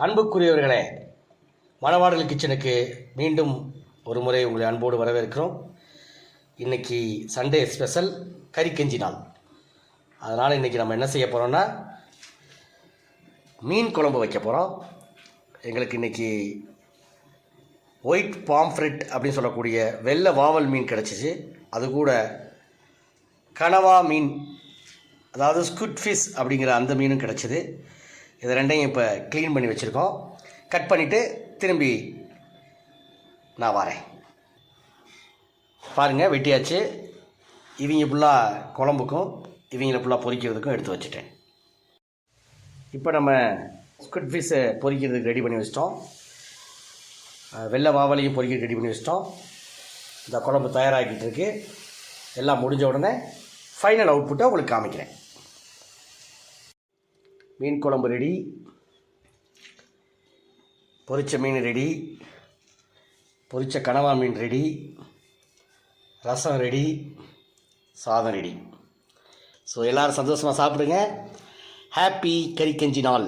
அன்புக்குரியவர்களே மணவாடல் கிச்சனுக்கு மீண்டும் ஒரு முறை உங்களை அன்போடு வரவேற்கிறோம். இன்றைக்கி சண்டே ஸ்பெஷல் கறிக்கஞ்சி நாள். அதனால் இன்றைக்கி நம்ம என்ன செய்ய போகிறோம்னா மீன் குழம்பு வைக்க போகிறோம் எங்களுக்கு இன்றைக்கி ஒயிட் பாம்ஃப்ரெட் அப்படின்னு சொல்லக்கூடிய வெள்ளை வாவல் மீன் கிடச்சிச்சு. அது கூட கனவா மீன் அதாவது ஸ்குட் ஃபிஷ் அப்படிங்கிற அந்த மீனும் கிடச்சிது. இது ரெண்டையும் இப்போ க்ளீன் பண்ணி வச்சுருக்கோம். கட் பண்ணிவிட்டு திரும்பி நான் வரேன். பாருங்கள் வெட்டியாச்சு. இவங்க ஃபுல்லாக குழம்புக்கும் இவங்கள ஃபுல்லாக பொரிக்கிறதுக்கும் எடுத்து வச்சுட்டேன். இப்போ நம்ம ஸ்குட் ஃபிஷ்ஷை பொறிக்கிறதுக்கு ரெடி பண்ணி வச்சிட்டோம். வெள்ளை வாவலையும் பொறிக்க ரெடி பண்ணி வச்சிட்டோம். இந்த குழம்பு தயாராகிட்டு இருக்கு. எல்லாம் முடிஞ்ச உடனே ஃபைனல் அவுட்புட்டை உங்களுக்கு காமிக்கிறேன். மீன் குழம்பு ரெடி. பொரிச்ச மீன் ரெடி. பொரிச்ச கனவா மீன் ரெடி. ரசம் ரெடி. சாதம் ரெடி. ஸோ எல்லோரும் சந்தோஷமாக சாப்பிடுங்க. ஹாப்பி கறிக்கஞ்சி நாள்.